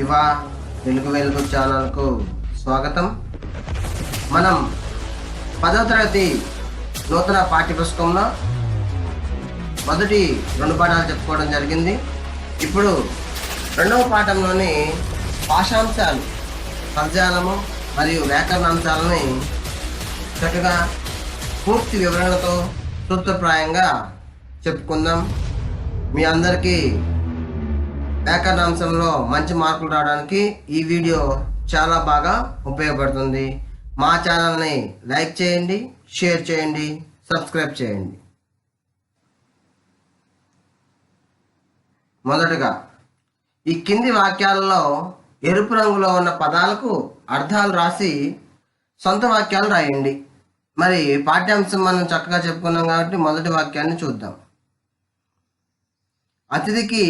శివ వెలుగు వెలుగు ఛానల్కు స్వాగతం. మనం పదో తరగతి నూతన పాఠ్యపుస్తకంలో మొదటి రెండు పాఠాలు చెప్పుకోవడం జరిగింది. ఇప్పుడు రెండవ పాఠంలోని భాషాంశాలు పదజాలము మరియు వ్యాకరణాంశాలని చక్కగా పూర్తి వివరణతో సూత్రప్రాయంగా చెప్పుకుందాం. మీ అందరికీ వ్యాకరణాంశంలో మంచి మార్కులు రావడానికి ఈ వీడియో చాలా బాగా ఉపయోగపడుతుంది. మా ఛానల్ని లైక్ చేయండి షేర్ చేయండి సబ్స్క్రైబ్ చేయండి. మొదటగా ఈ కింది వాక్యాలలో ఎరుపు రంగులో ఉన్న పదాలకు అర్థాలు రాసి సొంత వాక్యాలు రాయండి. మరి పాఠ్యాంశం మనం చక్కగా చెప్పుకున్నాం కాబట్టి మొదటి వాక్యాన్ని చూద్దాం. అతిథికి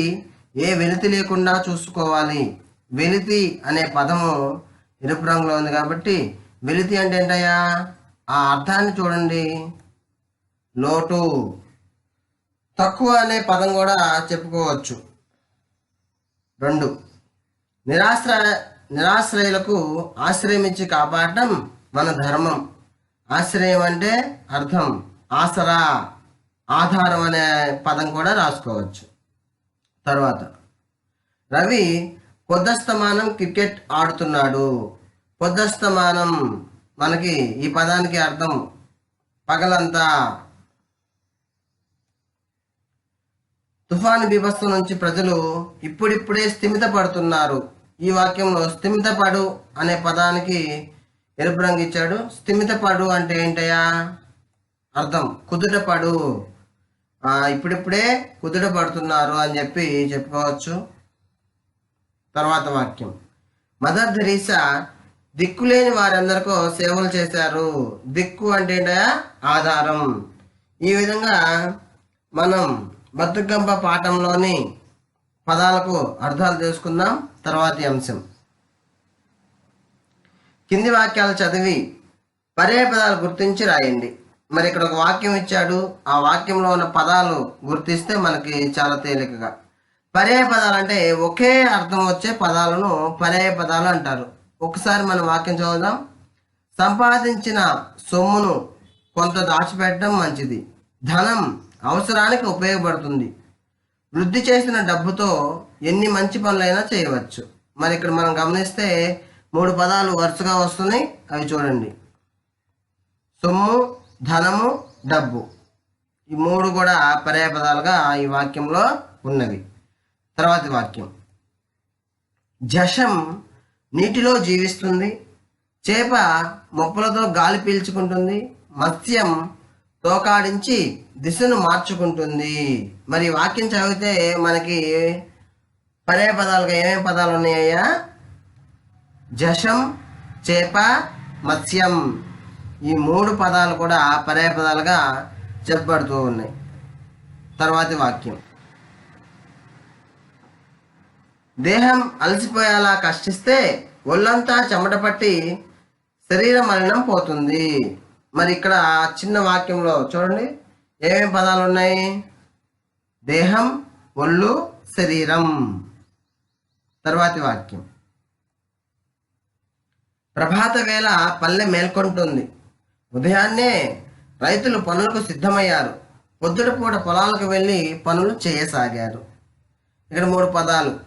ఏ వెలితి లేకుండా చూసుకోవాలి. వెలితి అనే పదము ఎరుపు రంగులో ఉంది కాబట్టి వెలితి అంటే ఏంటయ్యా? ఆ అర్థాన్ని చూడండి. లోటు. తక్కువ అనే పదం కూడా చెప్పుకోవచ్చు. రెండు. నిరాశ్ర నిరాశ్రయులకు ఆశ్రయం ఇచ్చి కాపాడటం మన ధర్మం. ఆశ్రయం అంటే అర్థం. ఆసరా. ఆధారం అనే పదం కూడా రాసుకోవచ్చు. తర్వాత రవి పొద్దస్తమానం క్రికెట్ ఆడుతున్నాడు. పొద్దస్తమానం మనకి ఈ పదానికి అర్థం పగలంతా తుఫాను బీభత్సం నుంచి ప్రజలు ఇప్పుడిప్పుడే స్థిమిత పడుతున్నారు ఈ వాక్యంలో స్థిమితపడు అనే పదానికి ఎరుపు రంగు ఇచ్చాడు. స్థిమితపడు అంటే ఏంటయ్యా? అర్థం కుదుటపడు. ఇప్పుడిప్పుడే కుదుట పడుతున్నారు అని చెప్పి చెప్పుకోవచ్చు. తర్వాత వాక్యం. మదర్ థెరీసా దిక్కులేని వారందరికో సేవలు చేశారు. దిక్కు అంటే ఆధారం. ఈ విధంగా మనం బతుకంప పాఠంలోని పదాలకు అర్థాలు తెలుసుకుందాం. తర్వాతి అంశం. కింది వాక్యాలు చదివి పర్యాయ పదాలు గుర్తించి రాయండి. మరి ఇక్కడ ఒక వాక్యం ఇచ్చాడు. ఆ వాక్యంలో ఉన్న పదాలు గుర్తిస్తే మనకి చాలా తేలికగా. పర్యాయ పదాలు అంటే ఒకే అర్థం వచ్చే పదాలను పర్యాయ పదాలు అంటారు. ఒకసారి మనం వాక్యం చదువుదాం. సంపాదించిన సొమ్మును కొంత దాచిపెట్టడం మంచిది. ధనం అవసరానికి ఉపయోగపడుతుంది. వృద్ధి చేసిన డబ్బుతో ఎన్ని మంచి పనులైనా చేయవచ్చు. మరి ఇక్కడ మనం గమనిస్తే మూడు పదాలు వరుసగా వస్తున్నాయి. అవి చూడండి. సొమ్ము ధనము డబ్బు. ఈ మూడు కూడా పర్యాయ పదాలుగా ఈ వాక్యంలో ఉన్నవి. తర్వాతి వాక్యం. జషం నీటిలో జీవిస్తుంది చేప మొప్పలతో గాలి పీల్చుకుంటుంది మత్స్యం తోకాడించి దిశను మార్చుకుంటుంది. మరి వాక్యం చదివితే మనకి పర్యాయ పదాలుగా ఏమేమి పదాలు ఉన్నాయ్యా జషం చేప మత్స్యం. ఈ మూడు పదాలు కూడా పర్యాయ పదాలుగా చెప్పబడుతూ ఉన్నాయి. తర్వాతి వాక్యం. దేహం అలసిపోయేలా కష్టిస్తే ఒళ్ళంతా చెమట పట్టి శరీర మలినం పోతుంది. మరి ఇక్కడ చిన్న వాక్యంలో చూడండి. ఏమేమి పదాలు ఉన్నాయి? దేహం ఒళ్ళు శరీరం. తర్వాతి వాక్యం. ప్రభాత వేళ పల్లె మేల్కొంటుంది. ఉదయాన్నే రైతులు పనులకు సిద్ధమయ్యారు. పొద్దుట పూట పొలాలకు వెళ్ళి పనులు చేయసాగారు. ఇక్కడ మూడు పదాలు.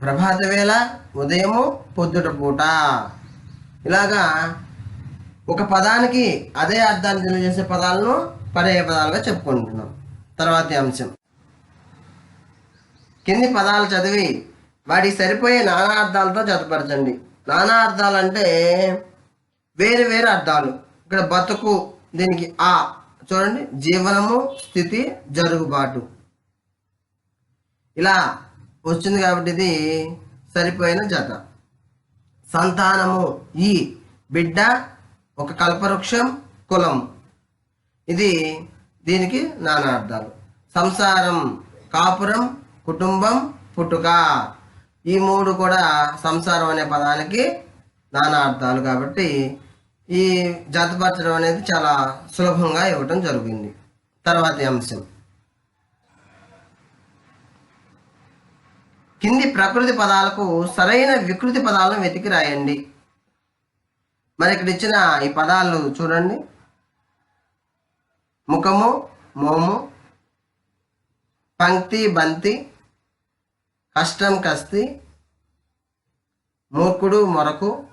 ప్రభాత వేళ ఉదయము పొద్దుట పూట. ఇలాగా ఒక పదానికి అదే అర్థాన్ని తెలియజేసే పదాలను పర్యాయ పదాలుగా చెప్పుకుంటున్నాం. తర్వాతి అంశం. కింది పదాలు చదివి వాటికి సరిపోయే నానా అర్థాలతో జతపరచండి. నానా అర్థాలు అంటే వేరు వేరు అర్థాలు. ఇక్కడ బతుకు దీనికి ఆ చూడండి జీవనము స్థితి జరుగుబాటు. ఇలా వచ్చింది కాబట్టి ఇది సరిపోయిన జత. సంతానము ఈ బిడ్డ ఒక కల్పవృక్షం కులం. ఇది దీనికి నానా అర్థాలు. సంసారం కాపురం కుటుంబం పుట్టుక. ఈ మూడు కూడా సంసారం అనే పదానికి నానా అర్థాలు కాబట్టి ఈ జతపరచడం అనేది చాలా సులభంగా ఇవ్వటం జరిగింది. తర్వాతి అంశం. కింది ప్రకృతి పదాలకు సరైన వికృతి పదాలను వెతికి రాయండి. మరి ఇక్కడ ఇచ్చిన ఈ పదాలు చూడండి. ముఖము మోము పంక్తి బంతి కష్టం కస్తి మూర్ఖుడు మొరకు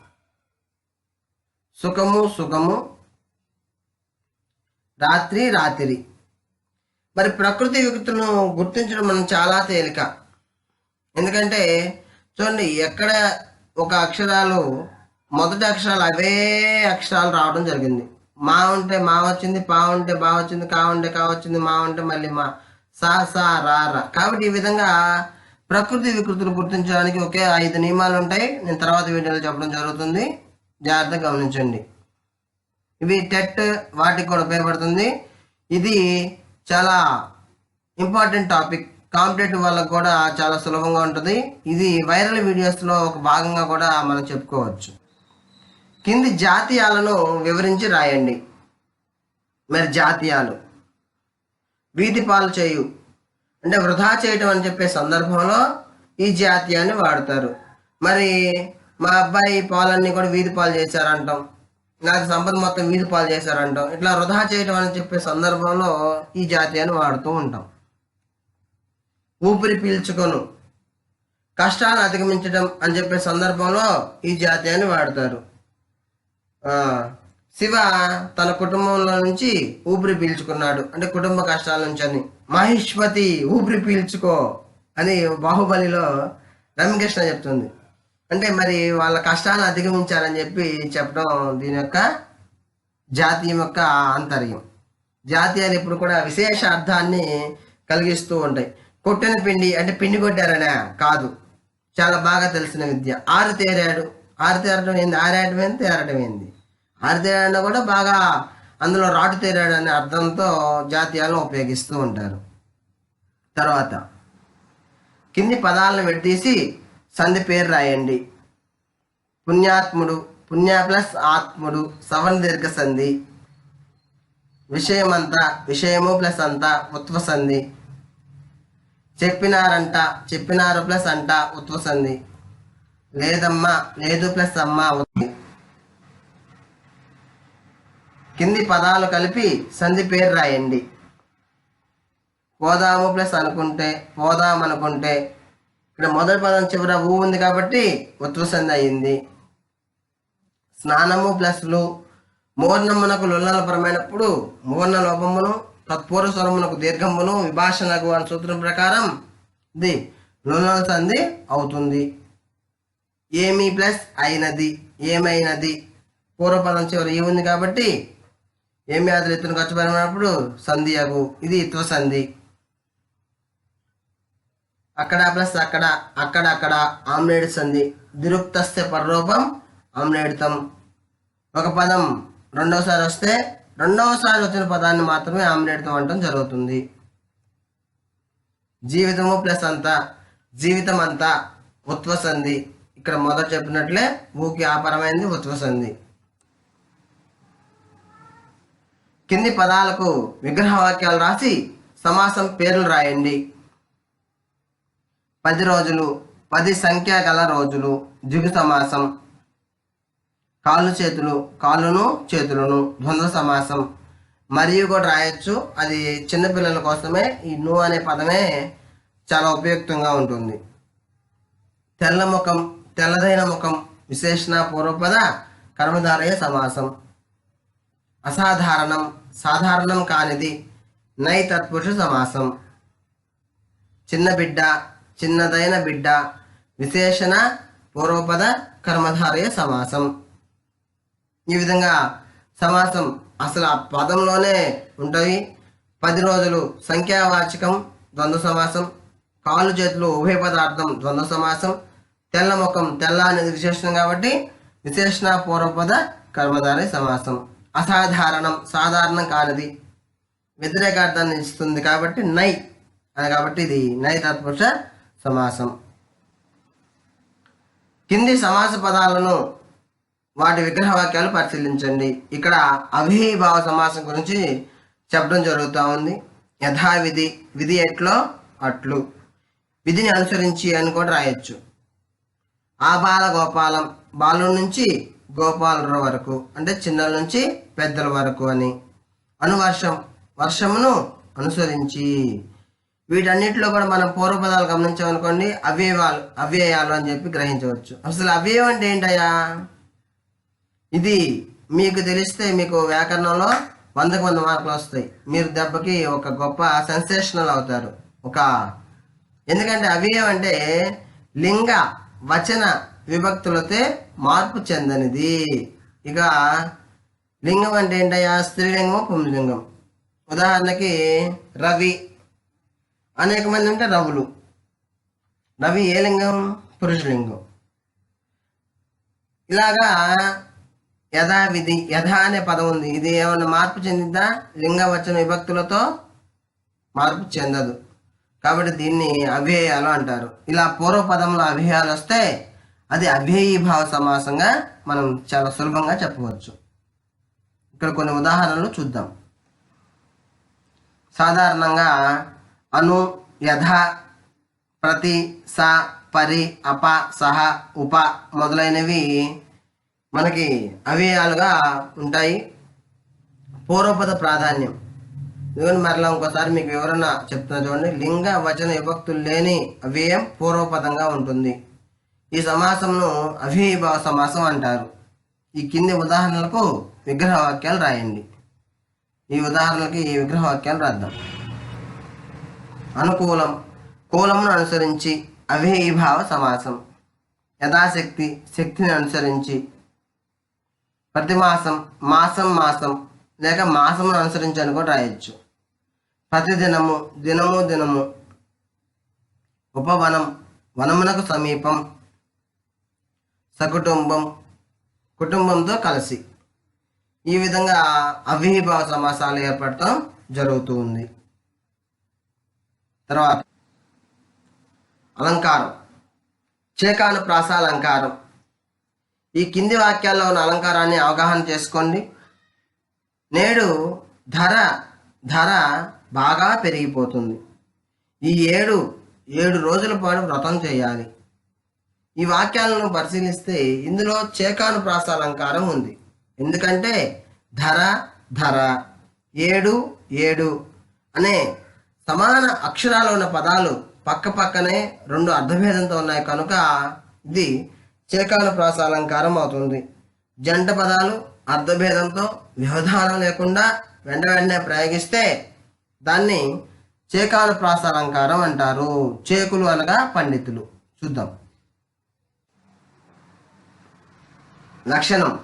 సుఖము సుఖము. రాత్రి రాత్రి. మరి ప్రకృతి వికృతులను గుర్తించడం మనం చాలా తేలిక. ఎందుకంటే చూడండి ఎక్కడ ఒక అక్షరాలు మొదటి అక్షరాలు అవే అక్షరాలు రావడం జరిగింది. మా ఉంటే మా వచ్చింది పా ఉంటే బా వచ్చింది కా ఉంటే కా వచ్చింది మా ఉంటే మళ్ళీ మా. సా సా రా రా. కాబట్టి ఈ విధంగా ప్రకృతి వికృతులు గుర్తించడానికి ఒకే ఐదు నియమాలు ఉంటాయి. నేను తర్వాత వీడియోలో చెప్పడం జరుగుతుంది. జాగ్రత్తగా గమనించండి. ఇవి టెట్ వాటికి కూడా ఉపయోగపడుతుంది. ఇది చాలా ఇంపార్టెంట్ టాపిక్. కాంపిటేటివ్ వాళ్ళకు కూడా చాలా సులభంగా ఉంటుంది. ఇది వైరల్ వీడియోస్లో ఒక భాగంగా కూడా మనం చెప్పుకోవచ్చు. కింది జాతీయాలను వివరించి రాయండి. మరి జాతీయాలు. వీధి పాలు చేయు. అంటే వృధా చేయటం అని చెప్పే సందర్భంలో ఈ జాతీయాన్ని వాడతారు. మరి మా అబ్బాయి పాలన్నీ కూడా వీధి పాలు చేశారంటాం. నాకు సంపద మొత్తం వీధి పాలు చేశారంటాం. ఇట్లా వృధా చేయటం అని చెప్పే సందర్భంలో ఈ జాతీయాన్ని వాడుతూ ఉంటాం. ఊపిరి పీల్చుకొను. కష్టాన్ని అధిగమించడం అని చెప్పే సందర్భంలో ఈ జాతీయాన్ని వాడతారు. శివ తన కుటుంబంలో నుంచి ఊపిరి పీల్చుకున్నాడు. అంటే కుటుంబ కష్టాల నుంచి అని. మహిష్మతి ఊపిరి పీల్చుకో అని బాహుబలిలో రమ్యకృష్ణ చెప్తుంది. అంటే మరి వాళ్ళ కష్టాన్ని అధిగమించారని చెప్పి చెప్పడం దీని యొక్క జాతీయం యొక్క ఆంతర్యం. జాతీయాలు ఇప్పుడు కూడా విశేష అర్థాన్ని కలిగిస్తూ ఉంటాయి. కొట్టిన పిండి అంటే పిండి కొట్టారనే కాదు. చాలా బాగా తెలిసిన విద్య. ఆరు తేరాడు. ఆరు తేరడం ఏంది? ఆరాయడం ఏంది? తేరడం ఏంది? ఆరు తేరాడిన కూడా బాగా అందులో రాటు తేరాడు అనే అర్థంతో జాతీయాలను ఉపయోగిస్తూ ఉంటారు. తర్వాత కింది పదాలను విడదీసి సంధి పేరు రాయండి. పుణ్యాత్ముడు పుణ్య ప్లస్ ఆత్ముడు సవర్ణ దీర్ఘ సంధి. విషయమంతా విషయము ప్లస్ అంతా ఉత్వ సంధి. చెప్పినారంట చెప్పినారు ప్లస్ అంట ఉత్వ సంధి. లేదమ్మా లేదు ప్లస్ అమ్మ ఉంది. కింది పదాలు కలిపి సంధి పేరు రాయండి. పోదాము ప్లస్ అనుకుంటే పోదాం అనుకుంటే ఇక్కడ మొదటి పదం చివర ఊ ఉంది కాబట్టి ఉత్వసంధి అయింది. స్నానము ప్లస్లు మూర్ణమునకు లుల్లలపరమైనప్పుడు మూర్ణ లోపమును తత్పూర్వ స్వరమునకు దీర్ఘమును విభాషణకు అనే సూత్రం ప్రకారం ఇది లుల్లల సంధి అవుతుంది. ఏమి ప్లస్ అయినది ఏమైనది? పూర్వపదం చివరి ఈ ఉంది కాబట్టి ఏమి ఆదులు ఎత్తున ఖర్చు సంధి అగు. ఇది ఇత్వ సంధి అక్కడ ప్లస్ అక్కడ అక్కడ అక్కడ ఆమ్లేడ్ సంధి. దిరుక్తస్తే పరరూపం ఆమ్లేడితం. ఒక పదం రెండవసారి వస్తే రెండవసారి వచ్చిన పదాన్ని మాత్రమే ఆమ్లేడితం అంటం జరుగుతుంది. జీవితము ప్లస్ అంతా జీవితం అంతా ఉత్వసంధి ఇక్కడ మొదట చెప్పినట్లే ఊకి ఆపరమైంది ఉత్వసంధి కింది పదాలకు విగ్రహ వాక్యాలు రాసి సమాసం పేర్లు రాయండి. పది రోజులు పది సంఖ్య గల రోజులు జిగు సమాసం కాళ్ళు చేతులు కాళ్ళును చేతులను ద్వంద్వ సమాసం. మరియు కూడా రాయొచ్చు. అది చిన్నపిల్లల కోసమే ఈ ను అనే పదమే చాలా ఉపయుక్తంగా ఉంటుంది. తెల్ల ముఖం తెల్లదైన ముఖం విశేషణ పూర్వపద కర్మధారయ సమాసం. అసాధారణం సాధారణం కానిది నై తత్పురుష సమాసం. చిన్న బిడ్డ చిన్నదైన బిడ్డ. విశేషణ పూర్వపద కర్మధారయ సమాసం. ఈ విధంగా సమాసం అసలు ఆ పదంలోనే ఉంటాయి పది రోజులు సంఖ్యావాచకం ద్వంద్వ సమాసం కాళ్ళు చేతులు ఉభయ పదార్థం ద్వంద్వ సమాసం తెల్ల ముఖం తెల్ల అనేది విశేషణం కాబట్టి విశేషణ పూర్వపద కర్మధారయ సమాసం. అసాధారణం సాధారణం కానిది. వ్యతిరేకార్థాన్ని ఇస్తుంది కాబట్టి నై. అని కాబట్టి ఇది నై తత్పురుష సమాసం. కింది సమాస పదాలను వాటి విగ్రహ వాక్యాలు పరిశీలించండి. ఇక్కడ అవిభావ సమాసం గురించి చెప్పడం జరుగుతూ ఉంది. యథావిధి విధి ఎట్లో అట్లు. విధిని అనుసరించి అని కూడా రాయొచ్చు. ఆ బాల గోపాలం బాలు నుంచి గోపాలుల వరకు అంటే చిన్నల నుంచి పెద్దల వరకు అని. అనువర్షం వర్షమును అనుసరించి. వీటన్నిటిలో కూడా మనం పూర్వపదాలు గమనించామనుకోండి అవ్యయాలు అవ్యయాలు అని చెప్పి గ్రహించవచ్చు. అసలు అవ్యయం అంటే ఏంటయ్యా? ఇది మీకు తెలిస్తే మీకు వ్యాకరణంలో వందకు వంద మార్కులు వస్తాయి. మీరు దెబ్బకి ఒక గొప్ప సెన్సేషనల్ అవుతారు. ఒక ఎందుకంటే అవ్యయం అంటే లింగ వచన విభక్తులతో మార్పు చెందనిది. ఇక లింగం అంటే ఏంటయ్యా? స్త్రీలింగం పుంలింగం. ఉదాహరణకి రవి అనేక మంది అంటే రవులు. రవి ఏ లింగం? పురుషలింగం. ఇలాగా యథావిధి యథా అనే పదం ఉంది. ఇది ఏమైనా మార్పు చెందిద్దా? లింగవచన విభక్తులతో మార్పు చెందదు. కాబట్టి దీన్ని అవ్యయాలు అంటారు. ఇలా పూర్వపదంలో అవ్యయాలు వస్తే అది అవ్యయీభావ సమాసంగా మనం చాలా సులభంగా చెప్పవచ్చు ఇక్కడ కొన్ని ఉదాహరణలు చూద్దాం. సాధారణంగా అను యథ ప్రతి స పరి అప సహ ఉప మొదలైనవి మనకి అవ్యయాలుగా ఉంటాయి. పూర్వపద ప్రాధాన్యం. ఇదిగోండి మరలా ఇంకోసారి మీకు వివరణ చెప్తున్నా చూడండి. లింగ వచన విభక్తులు లేని అవ్యయం పూర్వపదంగా ఉంటుంది. ఈ సమాసంను అవ్యయభావ సమాసం అంటారు. ఈ కింది ఉదాహరణలకు విగ్రహ వాక్యాలు రాయండి. ఈ ఉదాహరణలకి ఈ విగ్రహ వాక్యాలు రాద్దాం. అనుకూలం కూలమును అనుసరించి అవేయీభావ సమాసం యథాశక్తి శక్తిని అనుసరించి ప్రతిమాసం మాసం మాసం లేక మాసమును అనుసరించి అని కూడా రాయొచ్చు. ప్రతిదినము దినము దినము ఉపవనం వనమునకు సమీపం సకుటుంబం కుటుంబంతో కలిసి. ఈ విధంగా అవ్యయీభావ సమాసాలు ఏర్పడటం జరుగుతూ ఉంది. తర్వాత అలంకారం. చేకాను ప్రాసాలంకారం ఈ కింది వాక్యాల్లో ఉన్న అలంకారాన్ని అవగాహన చేసుకోండి. నేడు ధర ధర బాగా పెరిగిపోతుంది. ఈ ఏడు ఏడు రోజుల పాటు వ్రతం చేయాలి. ఈ వాక్యాలను పరిశీలిస్తే ఇందులో చేకాను ప్రాస అలంకారం ఉంది. ఎందుకంటే ధర ధర ఏడు ఏడు అనే సమాన అక్షరాలు ఉన్న పదాలు పక్క పక్కనే రెండు అర్ధభేదంతో ఉన్నాయి. కనుక ఇది చేకాను ప్రాస అలంకారం అవుతుంది. జంట పదాలు అర్ధభేదంతో వ్యవధానం లేకుండా వెంట వెంటనే ప్రయోగిస్తే దాన్ని చేకాల ప్రాస అలంకారం అంటారు. చేకులు అనగా పండితులు. చూద్దాం. లక్షణం.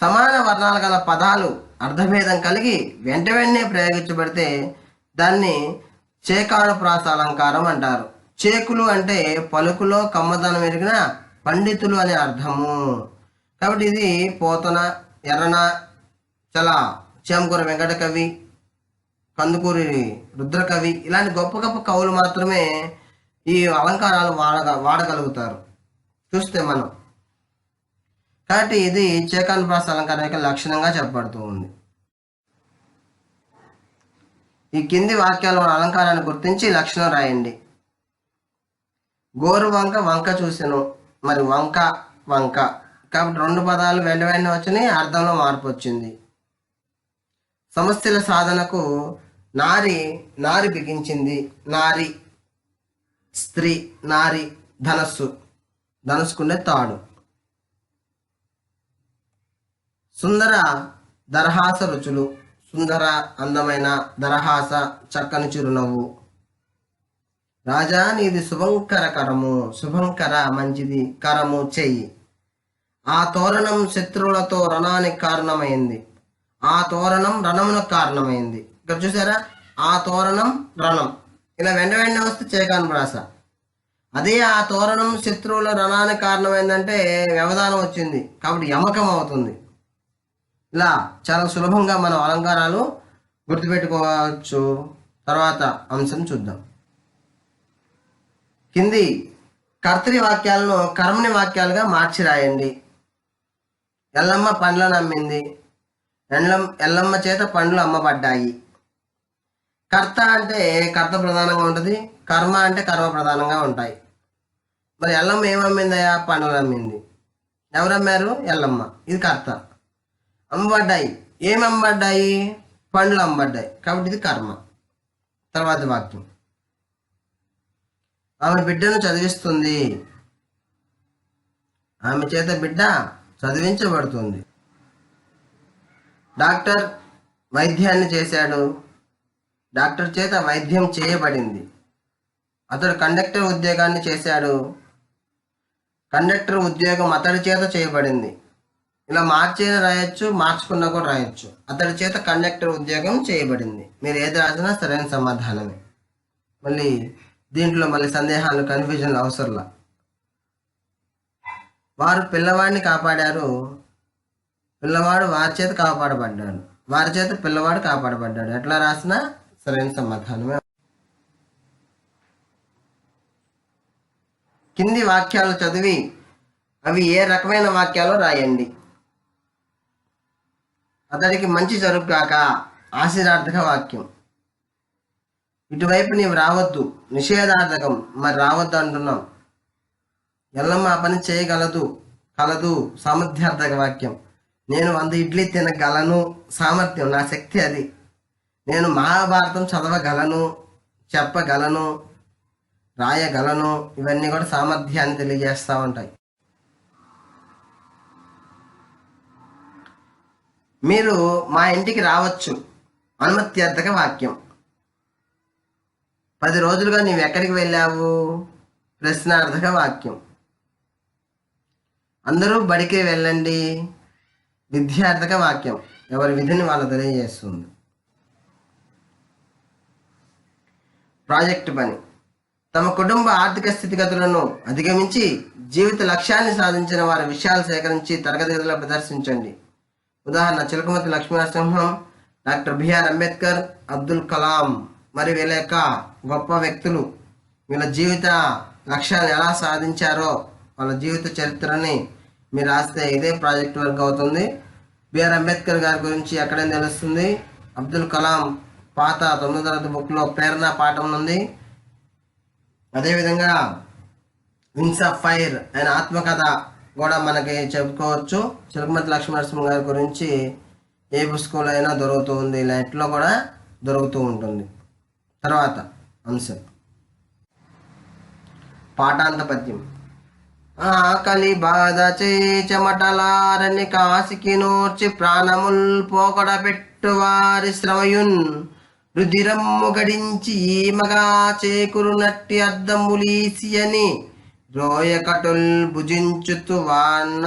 సమాన వర్ణాలు గల పదాలు అర్ధభేదం కలిగి వెంట వెంటనే ప్రయోగించబడితే దాన్ని చేకాను ప్రాస అలంకారం అంటారు. చేకులు అంటే పలుకులో కమ్మదనం ఎరిగిన పండితులు అనే అర్థము. కాబట్టి ఇది పోతన ఎర్రన చాలా చేమకూర వెంకట కవి కందుకూరి రుద్రకవి ఇలాంటి గొప్ప గొప్ప కవులు మాత్రమే ఈ అలంకారాలు వాడగ వాడగలుగుతారు. చూస్తే మనం. కాబట్టి ఇది చేకాన్ ప్రాస అలంకారం యొక్క లక్షణంగా చెప్పబడుతూ ఉంది. ఈ కింది వాక్యాల అలంకారాన్ని గుర్తించి లక్షణం రాయండి. గోరు వంక వంక చూసాను. మరి వంక వంక. కాబట్టి రెండు పదాలు వెంట వెంటనే వచ్చినాయి అర్థంలో మార్పు వచ్చింది. సమస్యల సాధనకు నారి నారి బిగించింది. నారి స్త్రీ నారి ధనస్సు. ధనస్సుకుండే తాడు. సుందర దరహాస రుచులు. సుందర అందమైన దరహాస చక్కని చిరునవ్వు. రాజా నీది శుభంకర కరము శుభంకర మంచిది. కరము చెయ్యి. ఆ తోరణం శత్రువులతో రణానికి కారణమైంది. ఆ తోరణం రణమునకు కారణమైంది. ఇక్కడ చూసారా? ఆ తోరణం రణం. ఇలా వెంట వెంట వస్తే చేకాను ప్రాస. అదే ఆ తోరణం శత్రువుల రణానికి కారణమైందంటే వ్యవధానం వచ్చింది. కాబట్టి యమకం అవుతుంది. ఇలా చాలా సులభంగా మనం అలంకారాలు గుర్తుపెట్టుకోవచ్చు. తర్వాత అంశం చూద్దాం. కింది కర్తరి వాక్యాలను కర్మని వాక్యాలుగా మార్చి రాయండి. ఎల్లమ్మ పండ్లను అమ్మింది. ఎల్లం ఎల్లమ్మ చేత పండ్లు అమ్మబడ్డాయి. కర్త అంటే కర్త ప్రధానంగా ఉంటుంది. కర్మ అంటే కర్మ ప్రధానంగా ఉంటాయి. మరి ఎల్లమ్మ ఏమమ్మిందయా పండ్లు అమ్మింది. ఎవరమ్మారు ఎల్లమ్మ. ఇది కర్త. అమ్మబడ్డాయి ఏమి అమ్మబడ్డాయి పండ్లు అమ్మబడ్డాయి కాబట్టి ఇది కర్మ. తర్వాత వాక్యం. ఆమె బిడ్డను చదివిస్తుంది. ఆమె చేత బిడ్డ చదివించబడుతుంది. డాక్టర్ వైద్యాన్ని చేశాడు. డాక్టర్ చేత వైద్యం చేయబడింది. అతడు కండక్టర్ ఉద్యోగాన్ని చేశాడు. కండక్టర్ ఉద్యోగం అతడి చేత చేయబడింది. ఇలా మార్చేది రాయొచ్చు మార్చుకున్నా కూడా రాయొచ్చు. అతడి చేత కండక్టర్ ఉద్యోగం చేయబడింది. మీరు ఏది రాసినా సరైన సమాధానమే. మళ్ళీ దీంట్లో మళ్ళీ సందేహాలు కన్ఫ్యూజన్లు అవసరంలా. వారు పిల్లవాడిని కాపాడారు. పిల్లవాడు వారి చేత కాపాడబడ్డాడు. వారి చేత పిల్లవాడు కాపాడబడ్డాడు. ఎట్లా రాసినా సరైన సమాధానమే. కింది వాక్యాలు చదివి అవి ఏ రకమైన వాక్యాలు రాయండి. అతడికి మంచి జరుగుగాక ఆశీర్వార్థక వాక్యం. ఇటువైపు నీవు రావద్దు నిషేధార్థకం మరి రావద్దు అంటున్నాం. ఎల్లమ్మ ఆ పని చేయగలదు కలదు సామర్థ్యార్థక వాక్యం. నేను వంద ఇడ్లీ తినగలను సామర్థ్యం నా శక్తి అది. నేను మహాభారతం చదవగలను చెప్పగలను రాయగలను ఇవన్నీ కూడా సామర్థ్యాన్ని తెలియజేస్తూ ఉంటాయి. మీరు మా ఇంటికి రావచ్చు. అనుమత్యార్థక వాక్యం. పది రోజులుగా నీవు ఎక్కడికి వెళ్ళావు? ప్రశ్నార్థక వాక్యం. అందరూ బడికి వెళ్ళండి. విద్యార్థక వాక్యం. ఎవరి విధిని వాళ్ళు తెలియజేస్తుంది ప్రాజెక్టు పని. తమ కుటుంబ ఆర్థిక స్థితిగతులను అధిగమించి జీవిత లక్ష్యాన్ని సాధించిన వారి విషయాలు సేకరించి తరగతి గదిలో ప్రదర్శించండి. ఉదాహరణ Chilakamarthi Lakshminarasimham doctor B R Ambedkar Abdul Kalam. మరి వీళ్ళ యొక్క గొప్ప వ్యక్తులు వీళ్ళ జీవిత లక్ష్యాన్ని ఎలా సాధించారో వాళ్ళ జీవిత చరిత్రని మీరు రాస్తే ఇదే ప్రాజెక్ట్ వర్క్ అవుతుంది. బిఆర్ అంబేద్కర్ గారి గురించి ఎక్కడైనా తెలుస్తుంది? అబ్దుల్ కలాం పాత తొమ్మిది తరగతి బుక్లో ప్రేరణ పాఠం ఉంది. అదేవిధంగా వింగ్స్ ఆఫ్ ఫైర్ ఆయన ఆత్మకథ కూడా మనకి చెప్పుకోవచ్చు. చిలకమతి లక్ష్మీనరసింహ గారి గురించి ఏ పుస్తకంలో అయినా దొరుకుతూ ఉంది. లైట్లో కూడా దొరుకుతూ ఉంటుంది. తర్వాత అంశం. పాఠాంత పద్యం. ఆకలి బాధ చే చెమటలారని కాసికి నోర్చి ప్రాణముల్ పోకడ పెట్టువారి శ్రమయున్ రుధిరమ్ము గడించి ఈమగా చేకురునట్టి అద్దములీసి అని రోయకటుల్ భుజించుతు వాన్న.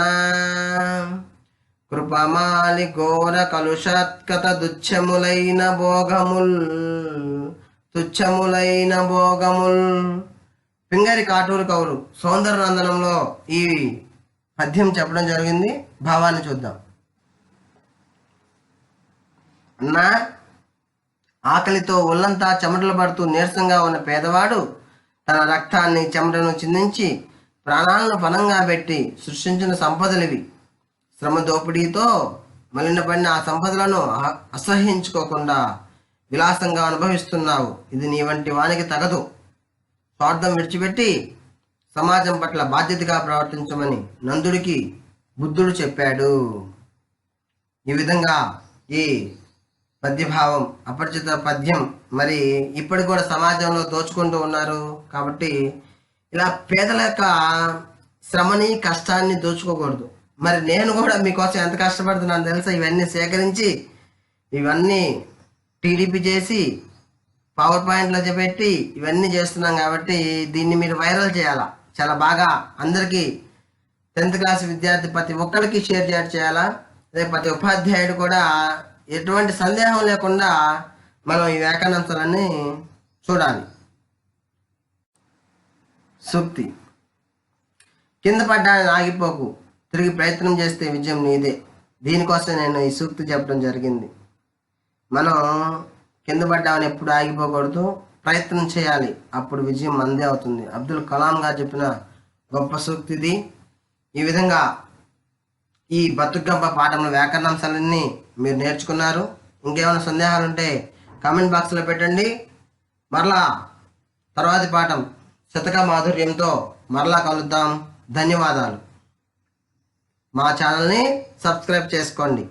కృపమాలి ఘోర కలుషాత్కత దుచ్చములైన భోగముల్. తుచ్చములైన భోగముల్. పింగరి కాటూరు కౌరు సౌందరనందనంలో ఈ పద్యం చెప్పడం జరిగింది. భావాన్ని చూద్దాం. అన్నా ఆకలితో ఒళ్ళంతా చెమటలు పడుతూ నీరసంగా ఉన్న పేదవాడు తన రక్తాన్ని చెమటను చిందించి ప్రాణాలను పనంగా పెట్టి సృష్టించిన సంపదలివి. శ్రమ దోపిడీతో మలినపడిన ఆ సంపదలను అసహించుకోకుండా అసహ్యించుకోకుండా విలాసంగా అనుభవిస్తున్నావు. ఇది నీ వంటి వానికి తగదు. స్వార్థం విడిచిపెట్టి సమాజం పట్ల బాధ్యతగా ప్రవర్తించమని నందుడికి బుద్ధుడు చెప్పాడు. ఈ విధంగా ఈ పద్యభావం అపరిచిత పద్యం మరి ఇప్పటికి కూడా సమాజంలో దోచుకుంటూ ఉన్నారు. కాబట్టి ఇలా పేదల యొక్క శ్రమని కష్టాన్ని దోచుకోకూడదు. మరి నేను కూడా మీకోసం ఎంత కష్టపడుతున్నాను తెలుసా? ఇవన్నీ సేకరించి ఇవన్నీ టీడీపీ చేసి పవర్ పాయింట్లో పెట్టి ఇవన్నీ చేస్తున్నాం కాబట్టి దీన్ని మీరు వైరల్ చేయాలా? చాలా బాగా అందరికీ టెన్త్ క్లాస్ విద్యార్థి ప్రతి ఒక్కరికి షేర్ చేయాలా? అదే ప్రతి ఉపాధ్యాయుడు కూడా ఎటువంటి సందేహం లేకుండా మనం ఈ వ్యాకరణాంశాలన్నీ చూడాలి. సూక్తి. కింద పడ్డాన్ని ఆగిపోకు తిరిగి ప్రయత్నం చేస్తే విజయం నీదే. దీనికోసం నేను ఈ సూక్తి చెప్పడం జరిగింది. మనం కింద పడ్డామని ఎప్పుడు ఆగిపోకూడదు. ప్రయత్నం చేయాలి. అప్పుడు విజయం మందే అవుతుంది. అబ్దుల్ కలాం గారు చెప్పిన గొప్ప సూక్తి ఇది. ఈ విధంగా ఈ బతుకమ్మ పాఠంలో వ్యాకరణాంశాలన్నీ మీరు నేర్చుకున్నారు. ఇంకేమైనా సందేహాలు ఉంటే కామెంట్ బాక్స్లో పెట్టండి. మరలా తర్వాతి పాఠం శతక మాధుర్యంతో మరలా కలుద్దాం. ధన్యవాదాలు. మా ఛానల్ని సబ్స్క్రైబ్ చేసుకోండి.